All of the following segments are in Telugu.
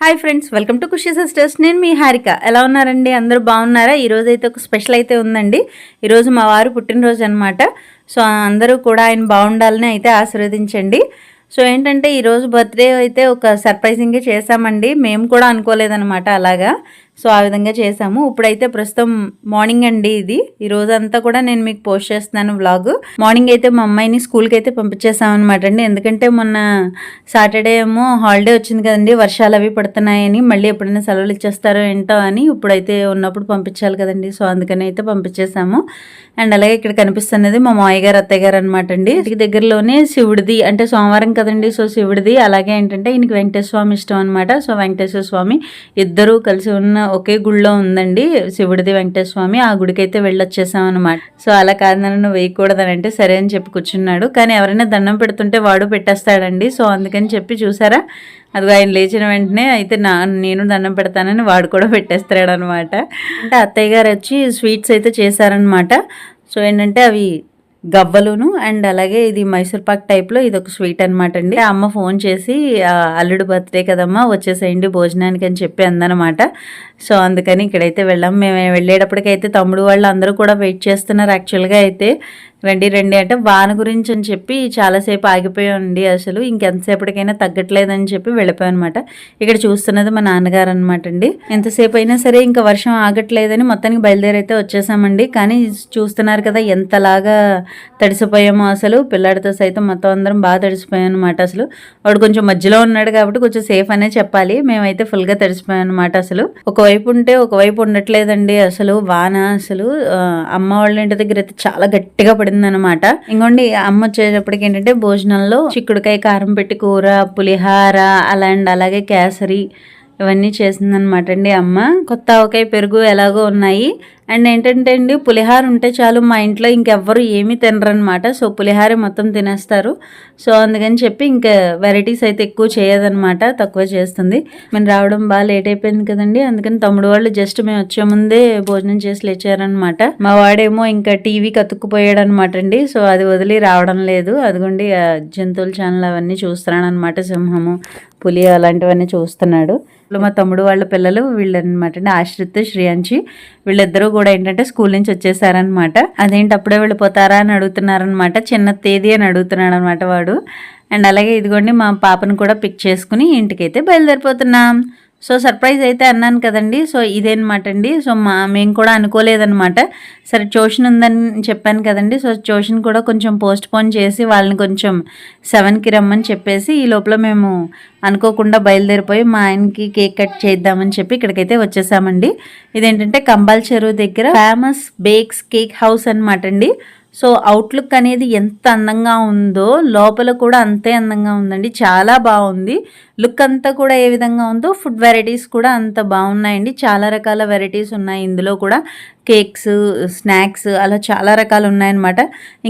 Hi friends welcome to Khushi sisters నేను మీ హారిక. ఎలా ఉన్నారండి? అందరూ బాగున్నారా? ఈరోజు అయితే ఒక స్పెషల్ అయితే ఉందండి. ఈరోజు మా వారు పుట్టినరోజు అనమాట సో అందరూ కూడా ఆయన బాగుండాలని అయితే ఆశీర్వదించండి. సో ఏంటంటే ఈరోజు బర్త్డే అయితే ఒక సర్ప్రైజింగ్ చేశామండి. మేము కూడా అనుకోలేదన్నమాట అలాగా. సో ఆ విధంగా చేసాము ఇప్పుడైతే ప్రస్తుతం మార్నింగ్ అండి ఇది. ఈ రోజు అంతా కూడా నేను మీకు పోస్ట్ చేస్తున్నాను వ్లాగ్. మార్నింగ్ అయితే మా అమ్మాయిని స్కూల్కి అయితే పంపించేసామన్నమాట అండి. ఎందుకంటే మొన్న సాటర్డే ఏమో హాలిడే వచ్చింది కదండి వర్షాలు అవి పడుతున్నాయని మళ్ళీ ఎప్పుడైనా సెలవులు ఇచ్చేస్తారో ఏంటో అని ఇప్పుడైతే ఉన్నప్పుడు పంపించాలి కదండి. సో అందుకని అయితే పంపించేసాము అండ్ అలాగే ఇక్కడ కనిపిస్తున్నది మా మామయ్య గారు అత్తయ్య గారు అనమాట అండి. ఇంటికి దగ్గరలోనే శివుడిది అంటే సోమవారం కదండి. సో శివుడిది అలాగే ఏంటంటే ఈయనకి వెంకటేశ్వర స్వామి ఇష్టం అనమాట సో వెంకటేశ్వర స్వామి ఇద్దరు కలిసి ఉన్న ఒకే గుడిలో ఉందండి శివుడిది వెంకటేశ్వర స్వామి ఆ గుడికి అయితే వెళ్ళొచ్చేసాం అనమాట సో అలా కాదు నన్ను వేయకూడదని అంటే సరే అని చెప్పి కూర్చున్నాడు. కానీ ఎవరైనా దండం పెడుతుంటే వాడు పెట్టేస్తాడండి. సో అందుకని చెప్పి చూసారా? అది ఆయన లేచిన వెంటనే అయితే నా నేను దండం పెడతానని వాడు కూడా పెట్టేస్తాడు అనమాట అంటే అత్తయ్య గారు వచ్చి స్వీట్స్ అయితే చేశారనమాట సో ఏంటంటే అవి గవ్వలును అండ్ అలాగే ఇది మైసూర్ పాక్ టైప్లో ఇది ఒక స్వీట్ అనమాట అండి. అమ్మ ఫోన్ చేసి అల్లుడు బర్త్డే కదమ్మా వచ్చేసేయండి భోజనానికి అని చెప్పి అందనమాట సో అందుకని ఇక్కడైతే వెళ్ళాం. మేము వెళ్ళేటప్పటికైతే తమ్ముడు వాళ్ళు అందరూ కూడా వెయిట్ చేస్తున్నారు యాక్చువల్గా అయితే. రండి రండి అంటే వాన గురించి అని చెప్పి చాలాసేపు ఆగిపోయామండి అసలు ఇంకెంతసేపటికైనా తగ్గట్లేదని చెప్పి వెళ్ళిపోయాం అనమాట ఇక్కడ చూస్తున్నది మా నాన్నగారు అనమాట అండి. ఎంతసేపు అయినా సరే ఇంకా వర్షం ఆగట్లేదని మొత్తానికి బయలుదేరి అయితే వచ్చేసామండి. కానీ చూస్తున్నారు కదా ఎంతలాగా తడిసిపోయామో అసలు. పిల్లాడితో సైతం మొత్తం అందరం బాగా తడిసిపోయాం అనమాట అసలు. వాడు కొంచెం మధ్యలో ఉన్నాడు కాబట్టి కొంచెం సేఫ్ అనే చెప్పాలి. మేమైతే ఫుల్గా తడిసిపోయాం అనమాట అసలు. ఒకవైపు ఉంటే ఒకవైపు ఉండట్లేదండి అసలు. వాన అసలు ఆ, అమ్మ వాళ్ళ ఇంటి దగ్గర అయితే చాలా గట్టిగా పడింది. అనమాట ఇంకోండి అమ్మ వచ్చేటప్పటికి ఏంటంటే భోజనంలో చిక్కుడుకాయ కారం పెట్టి కూర పులిహార అలా అండ్ అలాగే కేసరి ఇవన్నీ చేసిందనమాట అండి అమ్మ. కొత్త ఆవకాయ పెరుగు ఎలాగో ఉన్నాయి. అండ్ ఏంటంటే అండి పులిహార ఉంటే చాలు మా ఇంట్లో ఇంకెవ్వరు ఏమీ తినరనమాట సో పులిహార మొత్తం తినేస్తారు. సో అందుకని చెప్పి ఇంకా వెరైటీస్ అయితే ఎక్కువ చేయదనమాట తక్కువ చేస్తుంది. మేము రావడం బాగా లేట్ అయిపోయింది కదండి. అందుకని తమ్ముడు వాళ్ళు జస్ట్ మేము వచ్చే ముందే భోజనం చేసి లేచారనమాట మా వాడేమో ఇంకా టీవీ కతుక్కుపోయాడు అనమాట అండి. సో అది వదిలి రావడం లేదు. అదిగోండి ఆ జంతువుల ఛానల్ అవన్నీ చూస్తున్నాను అనమాట సింహము. పులి అలాంటివన్నీ చూస్తున్నాడు. ఇప్పుడు మా తమ్ముడు వాళ్ళ పిల్లలు వీళ్ళనమాట అండి ఆశ్రిత్ శ్రేయాంచి వీళ్ళిద్దరూ కూడా ఏంటంటే స్కూల్ నుంచి వచ్చేసారనమాట. అదేంటి అప్పుడే వెళ్ళిపోతారా అని అడుగుతున్నారనమాట. చిన్న తేదీ అని అడుగుతున్నాడు అనమాట వాడు. అండ్ అలాగే ఇదిగోండి మా పాపను కూడా పిక్ చేసుకుని ఇంటికైతే బయలుదేరిపోతున్నాం. సో సర్ప్రైజ్ అయితే అన్నాను కదండి. సో ఇదేనమాట అండి సో మా మేము కూడా అనుకోలేదన్నమాట సరే ట్యూషన్ ఉందని చెప్పాను కదండి. సో ట్యూషన్ కూడా కొంచెం పోస్ట్ పోన్ చేసి వాళ్ళని కొంచెం సెవెన్కి రమ్మని చెప్పేసి ఈ లోపల మేము అనుకోకుండా బయలుదేరిపోయి మా ఆయనకి కేక్ కట్ చేద్దామని చెప్పి ఇక్కడికైతే వచ్చేసామండి. ఇదేంటంటే కంబాల్ చెరువు దగ్గర ఫేమస్ బేక్స్ కేక్ హౌస్ అనమాట అండి సో అవుట్లుక్ అనేది ఎంత అందంగా ఉందో లోపల కూడా అంతే అందంగా ఉందండి. చాలా బాగుంది. లుక్ అంతా కూడా ఏ విధంగా ఉందో ఫుడ్ వెరైటీస్ కూడా అంత బాగున్నాయండి. చాలా రకాల వెరైటీస్ ఉన్నాయి. ఇందులో కూడా కేక్స్ స్నాక్స్ అలా చాలా రకాలు ఉన్నాయన్నమాట.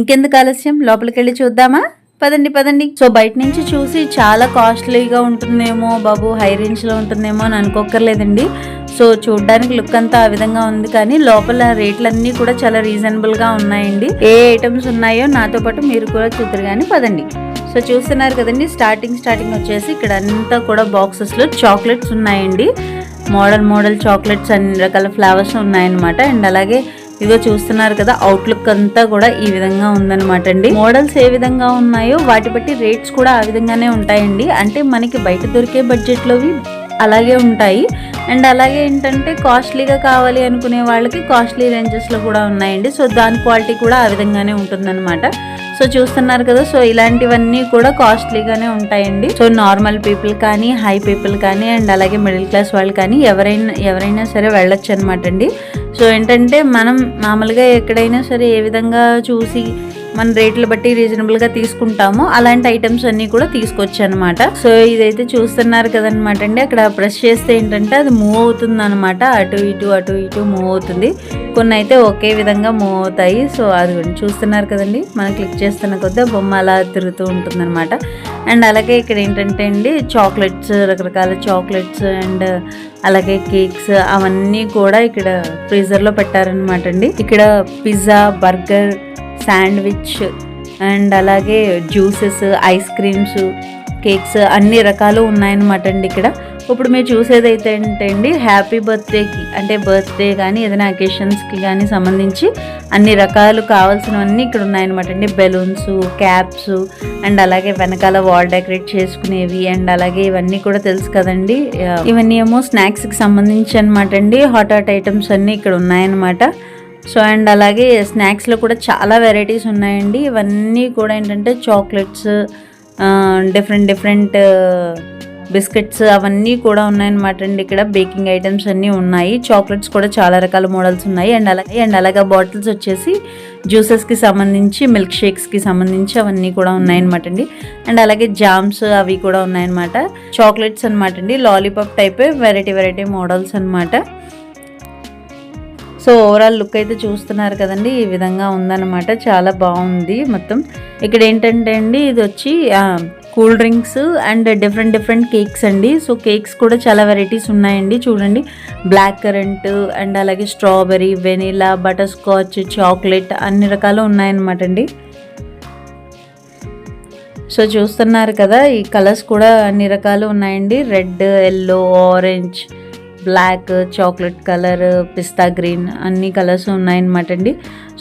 ఇంకెందుకు ఆలస్యం? లోపలికి వెళ్ళి చూద్దామా? పదండి పదండి. సో బయట నుంచి చూసి చాలా కాస్ట్లీగా ఉంటుందేమో బాబు హై రేంజ్లో ఉంటుందేమో అని అనుకోకర్లేదండి సో చూడడానికి లుక్ అంతా ఆ విధంగా ఉంది కానీ లోపల రేట్లన్నీ కూడా చాలా రీజనబుల్గా ఉన్నాయండి. ఏ ఐటమ్స్ ఉన్నాయో నాతో పాటు మీరు కూడా చూద్దరు కానీ పదండి. సో చూస్తున్నారు కదండి స్టార్టింగ్ స్టార్టింగ్ వచ్చేసి ఇక్కడ అంతా కూడా బాక్సెస్లో చాక్లెట్స్ ఉన్నాయండి. మోడల్ మోడల్ చాక్లెట్స్ అన్ని రకాల ఫ్లేవర్స్ ఉన్నాయన్నమాట. అండ్ అలాగే ఇదిగో చూస్తున్నారు కదా అవుట్లుక్ అంతా కూడా ఈ విధంగా ఉందన్నమాట అండి. మోడల్స్ ఏ విధంగా ఉన్నాయో వాటి బట్టి రేట్స్ కూడా ఆ విధంగానే ఉంటాయండి. అంటే మనకి బయట దొరికే బడ్జెట్లోవి అలాగే ఉంటాయి. అండ్ అలాగే ఏంటంటే కాస్ట్లీగా కావాలి అనుకునే వాళ్ళకి కాస్ట్లీ రేంజెస్లో కూడా ఉన్నాయండి. సో దాని క్వాలిటీ కూడా ఆ విధంగానే ఉంటుందన్నమాట. సో చూస్తున్నారు కదా సో ఇలాంటివన్నీ కూడా కాస్ట్లీగానే ఉంటాయండి. సో నార్మల్ పీపుల్ కానీ హై పీపుల్ కానీ అండ్ అలాగే మిడిల్ క్లాస్ వాళ్ళు కానీ ఎవరైనా ఎవరైనా సరే వెళ్ళొచ్చు అనమాట అండి. సో ఏంటంటే మనం మామూలుగా ఎక్కడైనా సరే ఏ విధంగా చూసి మన రేట్లు బట్టి రీజనబుల్గా తీసుకుంటామో. అలాంటి ఐటమ్స్ అన్ని కూడా తీసుకొచ్చు అనమాట సో ఇదైతే చూస్తున్నారు కదనమాట అండి. అక్కడ ప్రెస్ చేస్తే ఏంటంటే అది మూవ్ అవుతుంది అనమాట అటు ఇటు అటు ఇటు మూవ్ అవుతుంది. కొన్ని అయితే ఒకే విధంగా మూవ్ అవుతాయి. సో అది చూస్తున్నారు కదండి. మనం క్లిక్ చేస్తున్న కొద్దీ బొమ్మ అలా తిరుగుతూ ఉంటుంది అనమాట అండ్ అలాగే ఇక్కడ ఏంటంటే అండి చాక్లెట్స్ రకరకాల చాక్లెట్స్ అండ్ అలాగే కేక్స్ అవన్నీ కూడా ఇక్కడ ఫ్రీజర్లో పెట్టారనమాట అండి. ఇక్కడ పిజ్జా బర్గర్ శాండ్విచ్ అండ్ అలాగే జ్యూసెస్ ఐస్ క్రీమ్స్ కేక్స్ అన్ని రకాలు ఉన్నాయన్నమాట అండి ఇక్కడ. ఇప్పుడు మీరు చూసేది అయితే ఏంటండి హ్యాపీ బర్త్డేకి అంటే బర్త్డే కానీ ఏదైనా అకేషన్స్కి కానీ సంబంధించి అన్ని రకాలు కావాల్సినవన్నీ ఇక్కడ ఉన్నాయన్నమాట అండి. బెలూన్స్ క్యాప్స్ అండ్ అలాగే వెనకాల వాల్ డెకరేట్ చేసుకునేవి అండ్ అలాగే ఇవన్నీ కూడా తెలుసు కదండి. ఇవన్నీ ఏమో స్నాక్స్కి సంబంధించి అనమాట అండి. హాట్ హాట్ ఐటమ్స్ అన్నీ ఇక్కడ ఉన్నాయన్నమాట. సో అండ్ అలాగే స్నాక్స్లో కూడా చాలా వెరైటీస్ ఉన్నాయండి. ఇవన్నీ కూడా ఏంటంటే చాక్లెట్స్ డిఫరెంట్ డిఫరెంట్ బిస్కెట్స్ అవన్నీ కూడా ఉన్నాయన్నమాట అండి. ఇక్కడ బేకింగ్ ఐటమ్స్ అన్నీ ఉన్నాయి. చాక్లెట్స్ కూడా చాలా రకాల మోడల్స్ ఉన్నాయి. అండ్ అలాగే అండ్ అలాగే బాటిల్స్ వచ్చేసి జ్యూసెస్కి సంబంధించి మిల్క్ షేక్స్కి సంబంధించి అవన్నీ కూడా ఉన్నాయన్నమాట అండి. అండ్ అలాగే జామ్స్ అవి కూడా ఉన్నాయన్నమాట. చాక్లెట్స్ అనమాట అండి. Lollipop type variety variety models అనమాట సో ఓవరాల్ లుక్ అయితే చూస్తున్నారు కదండి. ఈ విధంగా ఉందన్నమాట. చాలా బాగుంది మొత్తం. ఇక్కడ ఏంటంటే అండి ఇది వచ్చి cool drinks and different different cakes అండి. సో కేక్స్ కూడా చాలా వెరైటీస్ ఉన్నాయండి. చూడండి బ్లాక్ కరెంట్ అండ్ అలాగే strawberry vanilla butterscotch chocolate అన్ని రకాలు ఉన్నాయన్నమాట అండి. సో చూస్తున్నారు కదా ఈ కలర్స్ కూడా అన్ని రకాలు ఉన్నాయండి. Red yellow orange black chocolate colour పిస్తా గ్రీన్ అన్ని కలర్స్ ఉన్నాయన్నమాట అండి.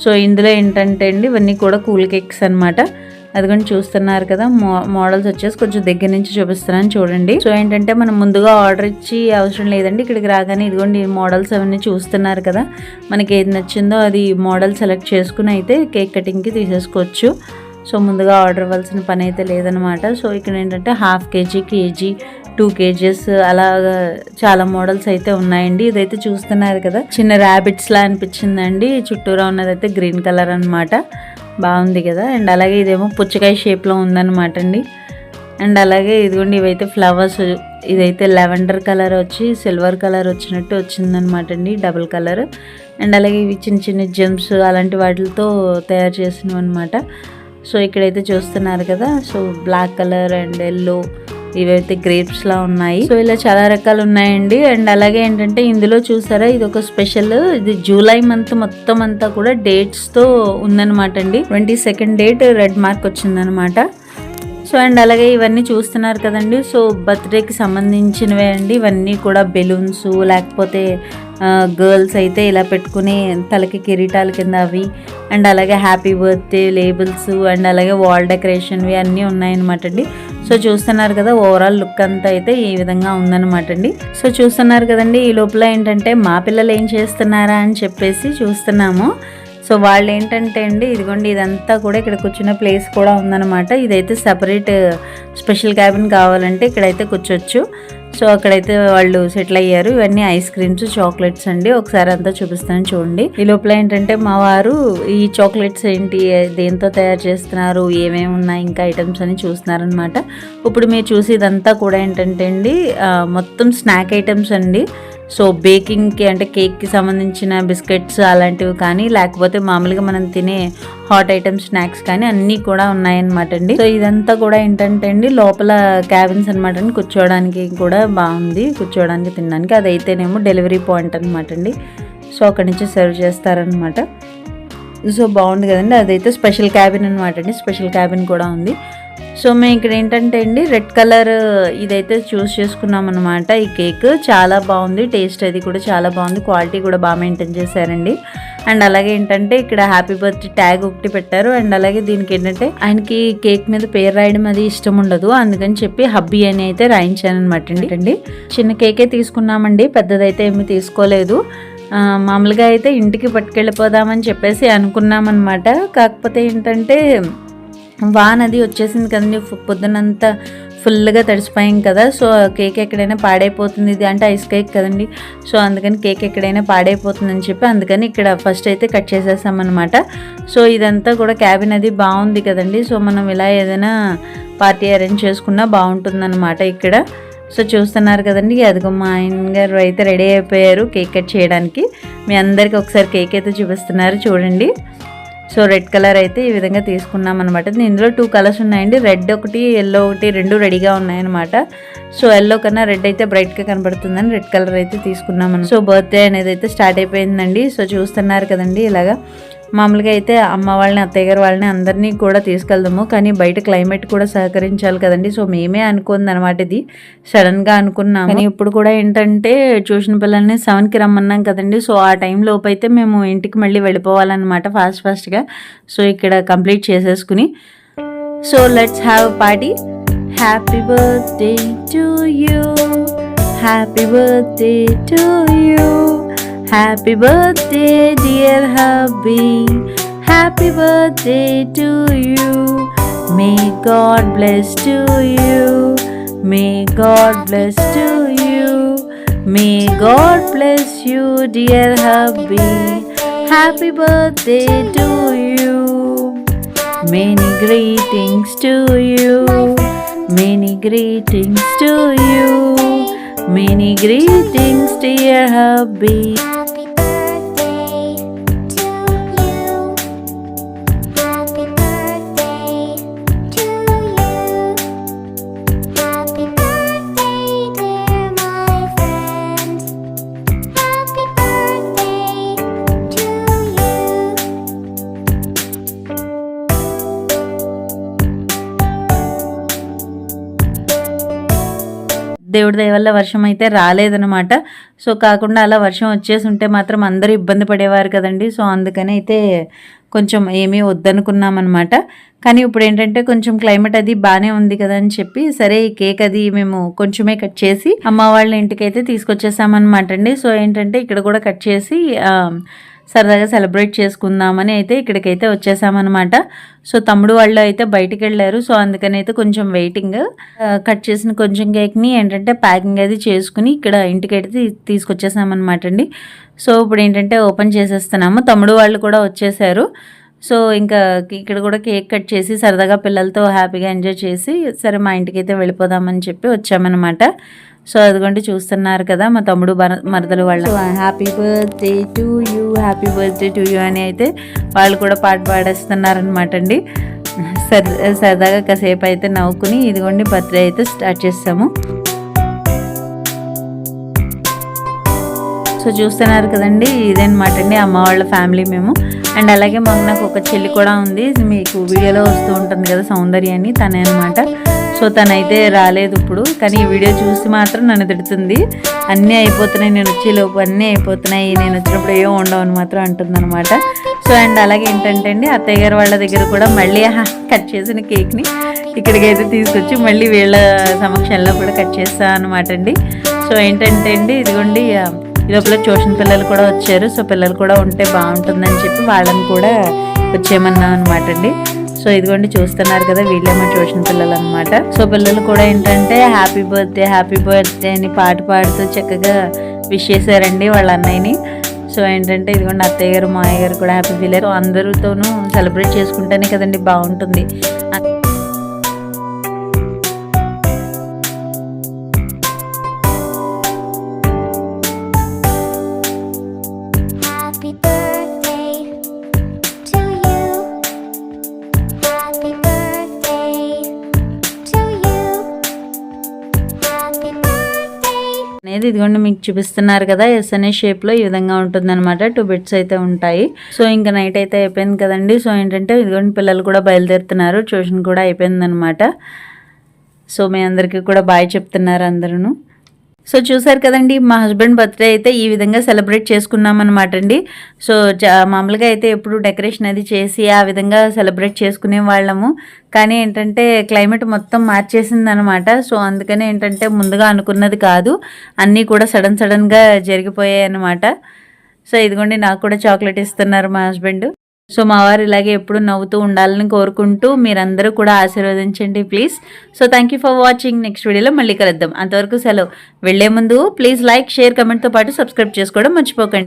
సో ఇందులో ఏంటంటే అండి ఇవన్నీ కూడా కూల్ కేక్స్ అనమాట అదిగోండి చూస్తున్నారు కదా మోడల్స్ వచ్చేసి కొంచెం దగ్గర నుంచి చూపిస్తున్నాను చూడండి. సో ఏంటంటే మనం ముందుగా ఆర్డర్ ఇచ్చి అవసరం లేదండి ఇక్కడికి రాగానే ఇదిగోండి మోడల్స్ అవన్నీ చూస్తున్నారు కదా. మనకి ఏది నచ్చిందో అది మోడల్ సెలెక్ట్ చేసుకుని అయితే కేక్ కటింగ్కి తీసేసుకోవచ్చు. సో ముందుగా ఆర్డర్ ఇవ్వాల్సిన పని అయితే లేదనమాట సో ఇక్కడ ఏంటంటే half KG KG two KGs అలాగా చాలా మోడల్స్ అయితే ఉన్నాయండి. ఇదైతే చూస్తున్నారు కదా చిన్న ర్యాబిట్స్ లా అనిపించిందండి. చుట్టూరా ఉన్నదైతే గ్రీన్ కలర్ అన్నమాట. బాగుంది కదా. అండ్ అలాగే ఇదేమో పుచ్చకాయ షేప్లో ఉందన్నమాట అండి అండ్ అలాగే ఇదిగోండి ఇవైతే ఫ్లవర్స్ ఇదైతే లెవెండర్ కలర్ వచ్చి సిల్వర్ కలర్ వచ్చినట్టు వచ్చిందనమాట అండి డబుల్ కలర్ అండ్ అలాగే ఇవి చిన్న చిన్న జెమ్స్ అలాంటి వాటితో తయారు చేసినవి అనమాట సో ఇక్కడైతే చూస్తున్నారు కదా. So black colour and yellow ఇవైతే గ్రేప్స్ లా ఉన్నాయి. సో ఇలా చాలా రకాలు ఉన్నాయండి. అండ్ అలాగే ఏంటంటే ఇందులో చూసారా ఇది ఒక స్పెషల్ ఇది జూలై మంత్ మొత్తం అంతా కూడా డేట్స్తో ఉందన్నమాట అండి. Twenty second date red mark వచ్చిందనమాట సో అండ్ అలాగే ఇవన్నీ చూస్తున్నారు కదండి. సో బర్త్డేకి సంబంధించినవే అండి. ఇవన్నీ కూడా బెలూన్స్ లేకపోతే గర్ల్స్ అయితే ఇలా పెట్టుకుని తలకి కిరీటాల కింద అవి అండ్ అలాగే హ్యాపీ బర్త్డే లేబుల్స్ అండ్ అలాగే వాల్ డెకరేషన్వి అన్నీ ఉన్నాయన్నమాట అండి. సో చూస్తున్నారు కదా ఓవరాల్ లుక్ అంతా అయితే ఈ విధంగా ఉందన్నమాట అండి. సో చూస్తున్నారు కదండి ఈ లోపల ఏంటంటే మా పిల్లలు ఏం చేస్తున్నారా అని చెప్పేసి చూస్తున్నాము. సో వాళ్ళు ఏంటంటే అండి ఇదిగోండి ఇదంతా కూడా ఇక్కడ కూర్చున్న ప్లేస్ కూడా ఉందన్నమాట. ఇదైతే సపరేట్ స్పెషల్ క్యాబిన్ కావాలంటే ఇక్కడైతే కూర్చోవచ్చు సో అక్కడైతే వాళ్ళు సెటిల్ అయ్యారు. ఇవన్నీ ఐస్ క్రీమ్స్ చాక్లెట్స్ అండి. ఒకసారి అంతా చూపిస్తాను చూడండి. ఈ లోపల ఏంటంటే మా వారు ఈ చాక్లెట్స్ ఏంటి దేంతో తయారు చేస్తున్నారు ఏమేమి ఉన్నాయి ఇంకా ఐటమ్స్ అని చూస్తున్నారనమాట ఇప్పుడు మీరు చూసి ఇదంతా కూడా ఏంటంటే అండి మొత్తం స్నాక్ ఐటమ్స్ అండి. సో బేకింగ్కి అంటే కేక్కి సంబంధించిన బిస్కెట్స్ అలాంటివి కానీ లేకపోతే మామూలుగా మనం తినే హాట్ ఐటమ్స్ స్నాక్స్ కానీ అన్నీ కూడా ఉన్నాయన్నమాట అండి. సో ఇదంతా కూడా ఏంటంటే అండి లోపల క్యాబిన్స్ అనమాట అండి. కూర్చోవడానికి కూడా బాగుంది. కూర్చోవడానికి తినడానికి. అదైతేనేమో డెలివరీ పాయింట్ అనమాట అండి. సో అక్కడి నుంచి సర్వ్ చేస్తారనమాట సో బాగుంది కదండి. అదైతే స్పెషల్ క్యాబిన్ అనమాట అండి. స్పెషల్ క్యాబిన్ కూడా ఉంది. సో మేము ఇక్కడ ఏంటంటే అండి రెడ్ కలర్ ఇదైతే చూస్ చేసుకున్నాం అనమాట ఈ కేక్. చాలా బాగుంది టేస్ట్ అది కూడా చాలా బాగుంది క్వాలిటీ కూడా బాగా మెయింటైన్ చేశారండి. అండ్ అలాగే ఏంటంటే ఇక్కడ హ్యాపీ బర్త్డే ట్యాగ్ ఒకటి పెట్టారు. అండ్ అలాగే దీనికి ఏంటంటే ఆయనకి కేక్ మీద పేరు రాయడం అది ఇష్టం ఉండదు. అందుకని చెప్పి హబ్బీ అని అయితే రాయించాను అనమాట అండి. చిన్న కేకే తీసుకున్నామండి పెద్దదైతే ఏమీ తీసుకోలేదు. మామూలుగా అయితే ఇంటికి పట్టుకెళ్ళిపోదామని చెప్పేసి అనుకున్నాం అనమాట కాకపోతే ఏంటంటే వాన్ అది వచ్చేసింది కదండి పొద్దునంతా ఫుల్గా తడిసిపోయాం కదా. సో కేక్ ఎక్కడైనా పాడైపోతుంది. ఇది అంటే ఐస్ కేక్ కదండి. సో అందుకని కేక్ ఎక్కడైనా పాడైపోతుందని చెప్పి అందుకని ఇక్కడ ఫస్ట్ అయితే కట్ చేసేసామన్నమాట సో ఇదంతా కూడా క్యాబిన్ అది బాగుంది కదండి. సో మనం ఇలా ఏదైనా పార్టీ అరేంజ్ చేసుకున్నా బాగుంటుందన్నమాట ఇక్కడ. సో చూస్తున్నారు కదండి. అదిగో మా ఆయన గారు అయితే రెడీ అయిపోయారు కేక్ కట్ చేయడానికి. మీ అందరికీ ఒకసారి కేక్ అయితే చూపిస్తున్నారు. చూడండి. సో రెడ్ కలర్ అయితే ఈ విధంగా తీసుకున్నాం అనమాట ఇందులో టూ కలర్స్ ఉన్నాయండి. రెడ్ ఒకటి ఎల్లో ఒకటి రెండు రెడీగా ఉన్నాయన్నమాట. సో ఎల్లో కన్నా రెడ్ అయితే బ్రైట్గా కనబడుతుందని రెడ్ కలర్ అయితే తీసుకున్నాం సో బర్త్డే అనేది అయితే స్టార్ట్ అయిపోయిందండి. సో చూస్తున్నారు కదండి ఇలాగా. మామూలుగా అయితే అమ్మ వాళ్ళని అత్తయ్య గారు వాళ్ళని అందరినీ కూడా తీసుకెళ్దాము. కానీ బయట క్లైమేట్ కూడా సహకరించాలి కదండి. సో మేమే అనుకుంది అనమాట ఇది. సడన్గా అనుకున్నాము. కానీ ఇప్పుడు కూడా ఏంటంటే ట్యూషన్ పిల్లల్ని సెవెన్కి రమ్మన్నాం కదండి. సో ఆ టైం లోపు అయితే మేము ఇంటికి మళ్ళీ వెళ్ళిపోవాలన్నమాట ఫాస్ట్ ఫాస్ట్గా. సో ఇక్కడ కంప్లీట్ చేసేసుకుని. So let's have party. Happy birthday to you. Happy birthday to you. Happy birthday, dear hubby. Happy birthday to you. May God bless to you. May God bless to you. May God bless you, dear hubby. Happy birthday to you. Many greetings to you. Many greetings to you. Many greetings, dear hubby. దేవుడి దయ వల్ల వర్షం అయితే రాలేదనమాట సో కాకుండా అలా వర్షం వచ్చేసి ఉంటే మాత్రం అందరూ ఇబ్బంది పడేవారు కదండి. సో అందుకని అయితే కొంచెం ఏమీ వద్దనుకున్నామన్నమాట. కానీ ఇప్పుడు ఏంటంటే కొంచెం క్లైమేట్ అది బాగానే ఉంది కదా అని చెప్పి సరే ఈ కేక్ అది మేము కొంచెమే కట్ చేసి అమ్మ వాళ్ళ ఇంటికైతే తీసుకొచ్చేసామన్నమాట అండి. సో ఏంటంటే ఇక్కడ కూడా కట్ చేసి సరదాగా సెలబ్రేట్ చేసుకుందామని అయితే ఇక్కడికైతే వచ్చేసామన్నమాట. సో తమ్ముడు వాళ్ళు అయితే బయటికి వెళ్ళారు. సో అందుకని అయితే కొంచెం వెయిటింగ్ కట్ చేసిన కొంచెం కేక్ని ఏంటంటే ప్యాకింగ్ అది చేసుకుని ఇక్కడ ఇంటికైతే అయితే తీసుకొచ్చేసామన్నమాట అండి. సో ఇప్పుడు ఏంటంటే ఓపెన్ చేసేస్తున్నాము. తమ్ముడు వాళ్ళు కూడా వచ్చేసారు. సో ఇంకా ఇక్కడ కూడా కేక్ కట్ చేసి సరదాగా పిల్లలతో హ్యాపీగా ఎంజాయ్ చేసి సరే మా ఇంటికి అయితే వెళ్ళిపోదామని చెప్పి వచ్చామన్నమాట. సో అదిగోండి చూస్తున్నారు కదా మా తమ్ముడు మరదలు వాళ్ళు. Happy birthday to you happy birthday to you అని అయితే వాళ్ళు కూడా పాట పాడేస్తున్నారనమాట అండి. సర సరదాగా కాసేపు అయితే నవ్వుకుని ఇదిగోండి బర్త్డే అయితే స్టార్ట్ చేస్తాము. సో చూస్తున్నారు కదండి ఇదనమాట అండి అమ్మ వాళ్ళ ఫ్యామిలీ మేము. అండ్ అలాగే మాకు నాకు ఒక చెల్లి కూడా ఉంది మీకు వీడియోలో వస్తూ ఉంటుంది కదా సౌందర్య అని తనే అనమాట సో తనైతే రాలేదు ఇప్పుడు కానీ ఈ వీడియో చూసి మాత్రం నన్ను తిడుతుంది. అన్నీ అయిపోతున్నాయి నేను వచ్చేలోపు అన్నీ అయిపోతున్నాయి నేను వచ్చినప్పుడు ఏం ఉండవు అని మాత్రం అంటుందన్నమాట. సో అండ్ అలాగే ఏంటంటే అండి అత్తయ్య గారు వాళ్ళ దగ్గర కూడా మళ్ళీ కట్ చేసిన కేక్ని ఇక్కడికైతే తీసుకొచ్చి మళ్ళీ వీళ్ళ సమక్షంలో కూడా కట్ చేస్తా అనమాట అండి. సో ఏంటంటే అండి ఇదిగోండి ఈ లోపల ట్యూషన్ పిల్లలు కూడా వచ్చారు. సో పిల్లలు కూడా ఉంటే బాగుంటుందని చెప్పి వాళ్ళని కూడా వచ్చేయమన్నాం అనమాట అండి. సో ఇదిగోండి చూస్తున్నారు కదా వీళ్ళేమో ట్యూషన్ పిల్లలు అనమాట సో పిల్లలు కూడా ఏంటంటే హ్యాపీ బర్త్డే హ్యాపీ బర్త్డే అని పాట పాడుతూ చక్కగా విష్ చేశారండి వాళ్ళ అన్నయ్యని. సో ఏంటంటే ఇదిగోండి అత్తయ్య గారు మామయ్య గారు కూడా హ్యాపీ ఫీల్ అయ్యారు అందరితోనూ సెలబ్రేట్ చేసుకుంటేనే కదండి బాగుంటుంది. అనేది ఇదిగోండి మీకు చూపిస్తున్నారు కదా ఎస్ అనే షేప్లో ఈ విధంగా ఉంటుంది అనమాట టూ బిట్స్ అయితే ఉంటాయి. సో ఇంకా నైట్ అయితే అయిపోయింది కదండి. సో ఏంటంటే ఇదిగోండి పిల్లలు కూడా బయలుదేరుతున్నారు. ట్యూషన్ కూడా అయిపోయింది అనమాట సో మీ అందరికీ కూడా బాయ్ చెప్తున్నారు అందరూ సో చూసారు కదండి మా హస్బెండ్ బర్త్డే అయితే ఈ విధంగా సెలబ్రేట్ చేసుకున్నాం అనమాట అండి. సో జా- మామూలుగా అయితే ఎప్పుడు డెకరేషన్ అది చేసి ఆ విధంగా సెలబ్రేట్ చేసుకునే వాళ్ళము. కానీ ఏంటంటే క్లైమేట్ మొత్తం మార్చేసింది అనమాట సో అందుకనే ఏంటంటే ముందుగా అనుకున్నది కాదు. అన్నీ కూడా సడన్ సడన్గా జరిగిపోయాయి అనమాట సో ఇదిగోండి నాకు కూడా చాక్లెట్ ఇస్తున్నారు మా హస్బెండ్ సో మా వారు ఇలాగే ఎప్పుడు నవ్వుతూ ఉండాలని కోరుకుంటూ మీరందరూ కూడా ఆశీర్వదించండి please so thank you for watching next వీడియోలో మళ్ళీ కలుద్దాం. అంతవరకు సెలవు. వెళ్ళే ముందు ప్లీజ్ లైక్ షేర్ కమెంట్తో పాటు సబ్స్క్రైబ్ చేసుకోవడం మర్చిపోకండి.